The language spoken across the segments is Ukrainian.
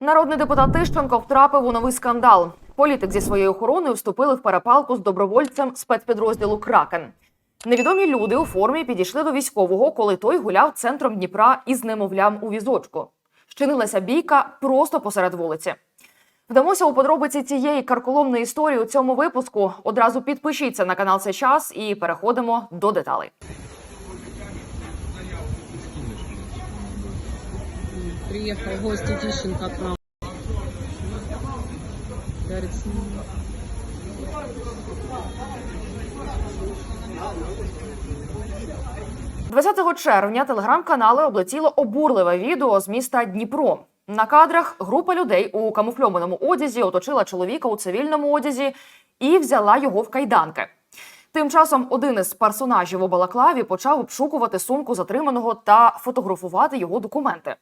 Народний депутат Тищенко втрапив у новий скандал. Політик зі своєю охороною вступили в перепалку з добровольцем спецпідрозділу Кракен. Невідомі люди у формі підійшли до військового, коли той гуляв центром Дніпра із немовлям у візочку. Щинилася бійка просто посеред вулиці. Вдамося у подробиці цієї карколомної історії у цьому випуску. Одразу підпишіться на канал «Це час» і переходимо до деталей. Приехал гость Тищенко к нам. Говорит, с ним. – 20 червня телеграм-канали облетіло обурливе відео з міста Дніпро. На кадрах група людей у камуфльованому одязі оточила чоловіка у цивільному одязі і взяла його в кайданки. Тим часом один із персонажів у балаклаві почав обшукувати сумку затриманого та фотографувати його документи.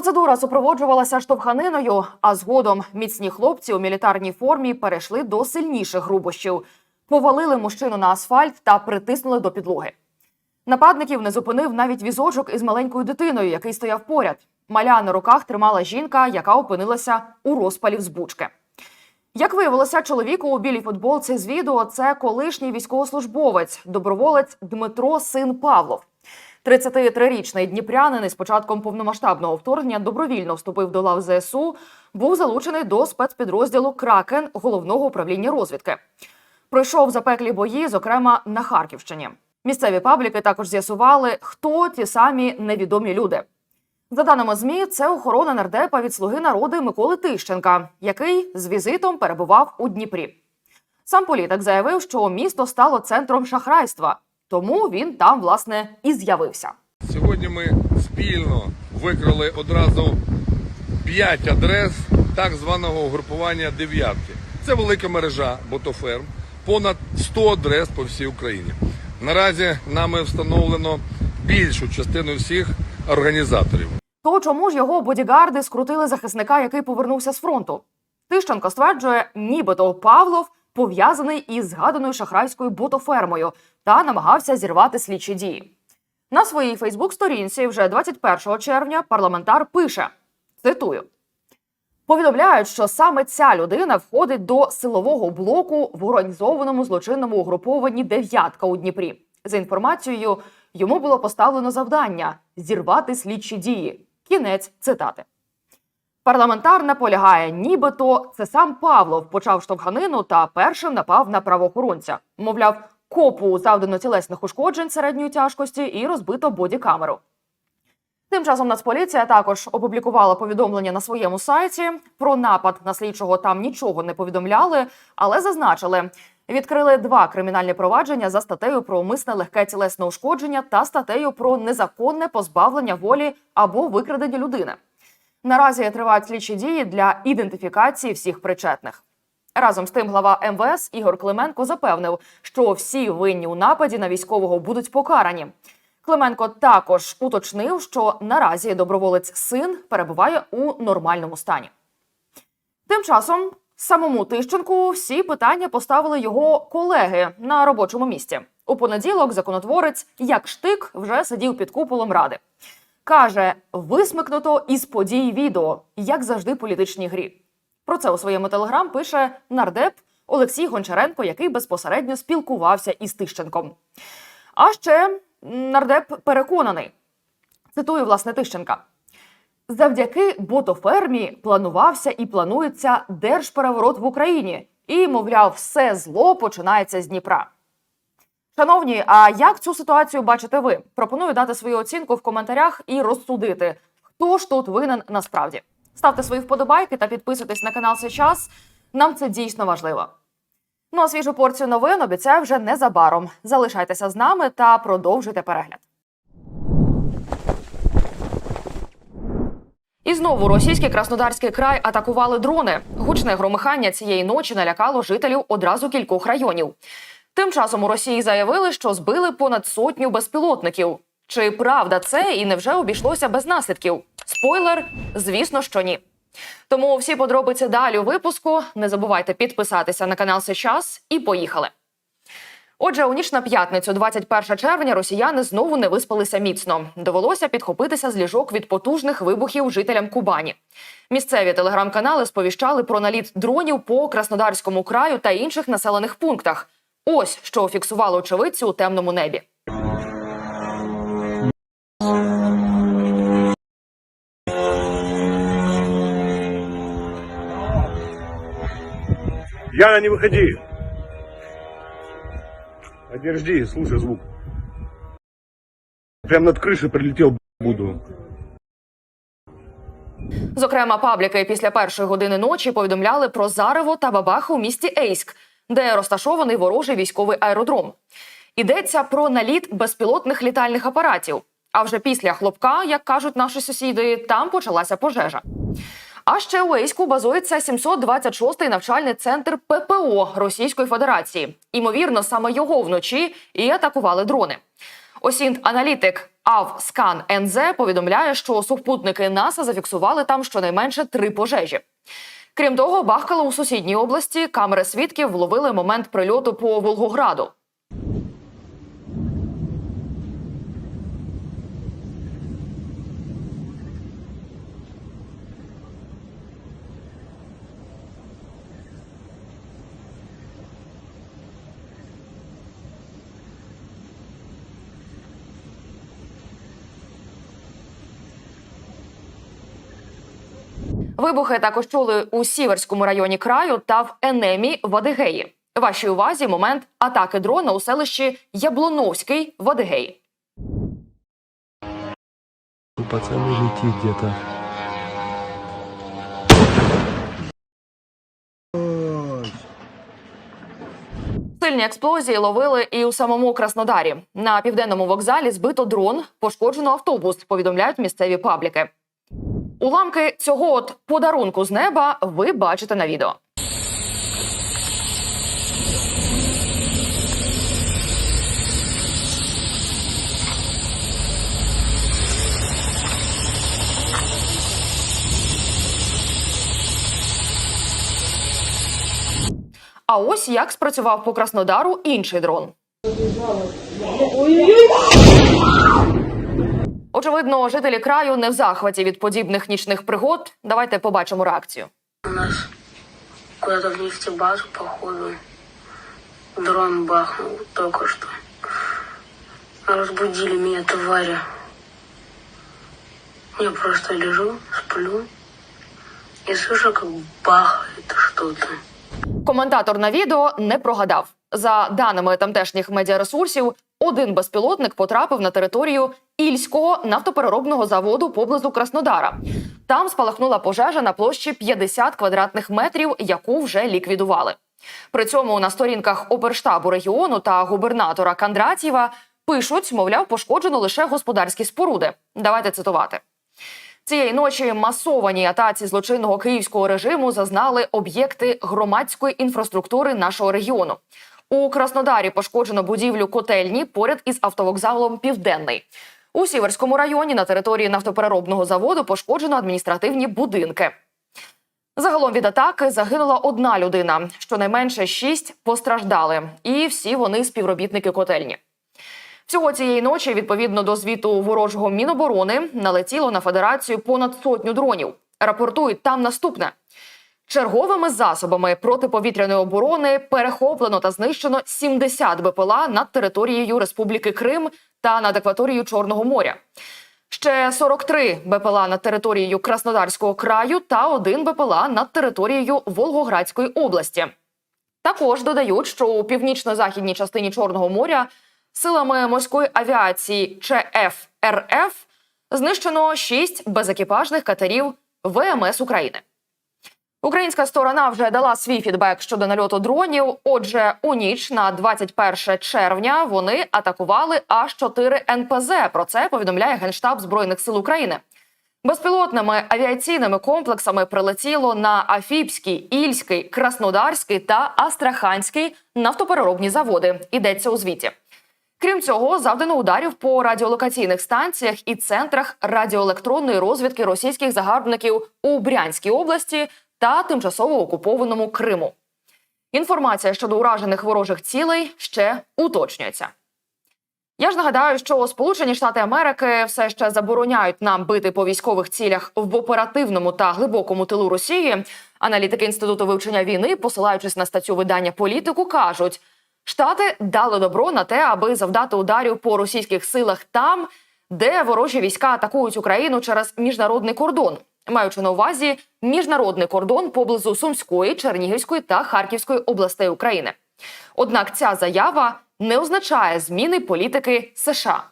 Процедура супроводжувалася штовханиною, а згодом міцні хлопці у мілітарній формі перейшли до сильніших грубощів, повалили мужчину на асфальт та притиснули до підлоги. Нападників не зупинив навіть візочок із маленькою дитиною, який стояв поряд. Маля на руках тримала жінка, яка опинилася у розпалі взбучки. Як виявилося, чоловіку у білій футболці з відео це колишній військовослужбовець, доброволець Дмитро Син Павлов. 33-річний дніпрянин із початком повномасштабного вторгнення добровільно вступив до лав ЗСУ, був залучений до спецпідрозділу Кракен головного управління розвідки. Пройшов запеклі бої, зокрема на Харківщині. Місцеві пабліки також з'ясували, хто ті самі невідомі люди. За даними ЗМІ, це охорона нардепа від слуги народу Миколи Тищенка, який з візитом перебував у Дніпрі. Сам політик заявив, що місто стало центром шахрайства, тому він там власне і з'явився. Сьогодні ми спільно викрили одразу 5 адрес так званого угрупування дев'ятки. Це велика мережа ботоферм, понад 100 адрес по всій Україні. Наразі нами встановлено більшу частину всіх організаторів. То чому ж його бодігарди скрутили захисника, який повернувся з фронту? Тищенко стверджує, нібито Павлов пов'язаний із згаданою шахрайською ботофермою та намагався зірвати слідчі дії. На своїй Фейсбук-сторінці вже 21 червня парламентар пише: цитую. Повідомляють, що саме ця людина входить до силового блоку в організованому злочинному угрупованні Дев'ятка у Дніпрі. За інформацією, йому було поставлено завдання зірвати слідчі дії. Кінець цитати. Парламентар наполягає, нібито це сам Павлов почав штовханину та першим напав на правоохоронця. Мовляв, копу завдано тілесних ушкоджень середньої тяжкості і розбито бодікамеру. Тим часом Нацполіція також опублікувала повідомлення на своєму сайті. Про напад на слідчого там нічого не повідомляли, але зазначили, відкрили два кримінальні провадження за статтею про умисне легке тілесне ушкодження та статтею про незаконне позбавлення волі або викрадення людини. Наразі тривають слідчі дії для ідентифікації всіх причетних. Разом з тим, глава МВС Ігор Клименко запевнив, що всі винні у нападі на військового будуть покарані. Клименко також уточнив, що наразі доброволець син перебуває у нормальному стані. Тим часом самому Тищенку всі питання поставили його колеги на робочому місці. У понеділок законотворець як штик вже сидів під куполом ради. Каже, висмикнуто із подій відео, як завжди, політичній грі. Про це у своєму телеграм пише нардеп Олексій Гончаренко, який безпосередньо спілкувався із Тищенком. А ще нардеп переконаний. Цитую власне Тищенка. Завдяки ботофермі планувався і планується держпереворот в Україні. І, мовляв, все зло починається з Дніпра. Шановні, а як цю ситуацію бачите ви? Пропоную дати свою оцінку в коментарях і розсудити, хто ж тут винен насправді. Ставте свої вподобайки та підписуйтесь на канал «Цей час. Нам це дійсно важливо. Ну а свіжу порцію новин обіцяю вже незабаром. Залишайтеся з нами та продовжуйте перегляд. І знову російський Краснодарський край атакували дрони. Гучне громихання цієї ночі налякало жителів одразу кількох районів. Тим часом у Росії заявили, що збили понад сотню безпілотників. Чи правда це і невже обійшлося без наслідків? Спойлер, звісно, що ні. Тому всі подробиці далі у випуску. Не забувайте підписатися на канал Сейчас і поїхали. Отже, у ніч на п'ятницю, 21 червня, росіяни знову не виспалися міцно. Довелося підхопитися з ліжок від потужних вибухів жителям Кубані. Місцеві телеграм-канали сповіщали про наліт дронів по Краснодарському краю та інших населених пунктах. Ось що фіксували очевидці у темному небі. Яна, не выходи. Подожди, слушай звук. Прям над крышей прилетел буду. Зокрема, пабліки після першої години ночі повідомляли про зарево та бабаху у місті Ейськ, де розташований ворожий військовий аеродром. Йдеться про наліт безпілотних літальних апаратів. А вже після хлопка, як кажуть наші сусіди, там почалася пожежа. А ще у Ейську базується 726-й навчальний центр ППО Російської Федерації. Імовірно, саме його вночі і атакували дрони. Осінт-аналітик Авскан НЗ повідомляє, що супутники НАСА зафіксували там щонайменше три пожежі. Крім того, бахкало у сусідній області. Камери свідків вловили момент прильоту по Волгограду. Вибухи також чули у Сіверському районі краю та в Енемі в Адигеї. Вашій увазі момент атаки дрона у селищі Яблоновський в Адигеї. Пацаны летит где-то. Сильні експлозії ловили і у самому Краснодарі. На південному вокзалі збито дрон, пошкоджено автобус. Повідомляють місцеві пабліки. Уламки цього от подарунку з неба ви бачите на відео. А ось як спрацював по Краснодару інший дрон. Очевидно, жителі краю не в захваті від подібних нічних пригод. Давайте побачимо реакцію. У нас куда-то в нефтебазу, походу, дрон бахнул только что. Разбудили меня твари. Я просто лежу, сплю и слышу, как бахает что-то. Коментатор на відео не прогадав. За даними тамтешніх медіаресурсів, один безпілотник потрапив на територію Ільського нафтопереробного заводу поблизу Краснодара. Там спалахнула пожежа на площі 50 квадратних метрів, яку вже ліквідували. При цьому на сторінках оперштабу регіону та губернатора Кандратєва пишуть, мовляв, пошкоджено лише господарські споруди. Давайте цитувати. Цієї ночі масованій атаці злочинного київського режиму зазнали об'єкти громадської інфраструктури нашого регіону. У Краснодарі пошкоджено будівлю котельні поряд із автовокзалом Південний. У Сіверському районі на території нафтопереробного заводу пошкоджено адміністративні будинки. Загалом від атаки загинула одна людина. Щонайменше шість постраждали, і всі вони співробітники котельні. Всього цієї ночі, відповідно до звіту ворожого міноборони, налетіло на федерацію понад сотню дронів. Рапортують там наступне: черговими засобами протиповітряної оборони перехоплено та знищено 70 БПЛА над територією Республіки Крим та над акваторією Чорного моря. Ще 43 БПЛА над територією Краснодарського краю та один БПЛА над територією Волгоградської області. Також додають, що у північно-західній частині Чорного моря силами морської авіації ЧФ РФ знищено 6 безекіпажних катерів ВМС України. Українська сторона вже дала свій фідбек щодо нальоту дронів. Отже, у ніч на 21 червня вони атакували аж 4 НПЗ. Про це повідомляє Генштаб Збройних сил України. Безпілотними авіаційними комплексами прилетіло на Афіпський, Ільський, Краснодарський та Астраханський нафтопереробні заводи. Йдеться у звіті. Крім цього, завдано ударів по радіолокаційних станціях і центрах радіоелектронної розвідки російських загарбників у Брянській області та тимчасово окупованому Криму. Інформація щодо уражених ворожих цілей ще уточнюється. Я ж нагадаю, що Сполучені Штати Америки все ще забороняють нам бити по військових цілях в оперативному та глибокому тилу Росії. Аналітики інституту вивчення війни, посилаючись на статтю видання політику, кажуть, Штати дали добро на те, аби завдати ударів по російських силах там, де ворожі війська атакують Україну через міжнародний кордон, маючи на увазі міжнародний кордон поблизу Сумської, Чернігівської та Харківської областей України. Однак ця заява не означає зміни політики США.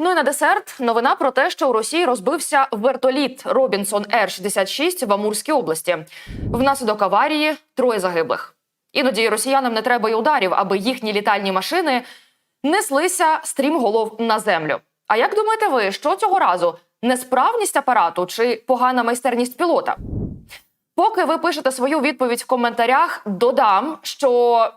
Ну і на десерт новина про те, що у Росії розбився вертоліт Робінсон Р 66 в Амурській області. Внаслідок аварії троє загиблих. Іноді росіянам не треба й ударів, аби їхні літальні машини неслися стрімголов на землю. А як думаєте ви, що цього разу несправність апарату чи погана майстерність пілота? Поки ви пишете свою відповідь в коментарях, додам, що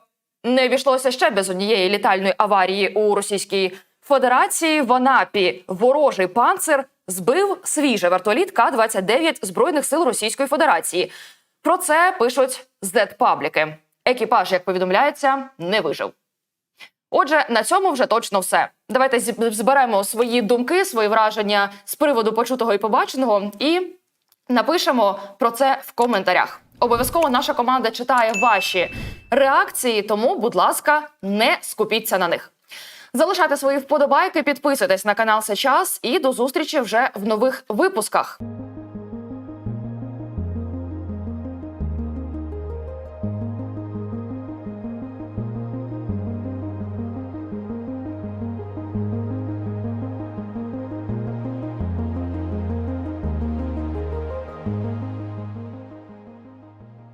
не обійшлося ще без однієї літальної аварії у Російській Федерації. В Анапі ворожий панцир збив свіжий вертоліт К-29 Збройних сил Російської Федерації. Про це пишуть Z-пабліки. Екіпаж, як повідомляється, не вижив. Отже, на цьому вже точно все. Давайте зберемо свої думки, свої враження з приводу почутого і побаченого і напишемо про це в коментарях. Обов'язково наша команда читає ваші реакції, тому, будь ласка, не скупіться на них. Залишайте свої вподобайки, підписуйтесь на канал Сейчас і до зустрічі вже в нових випусках.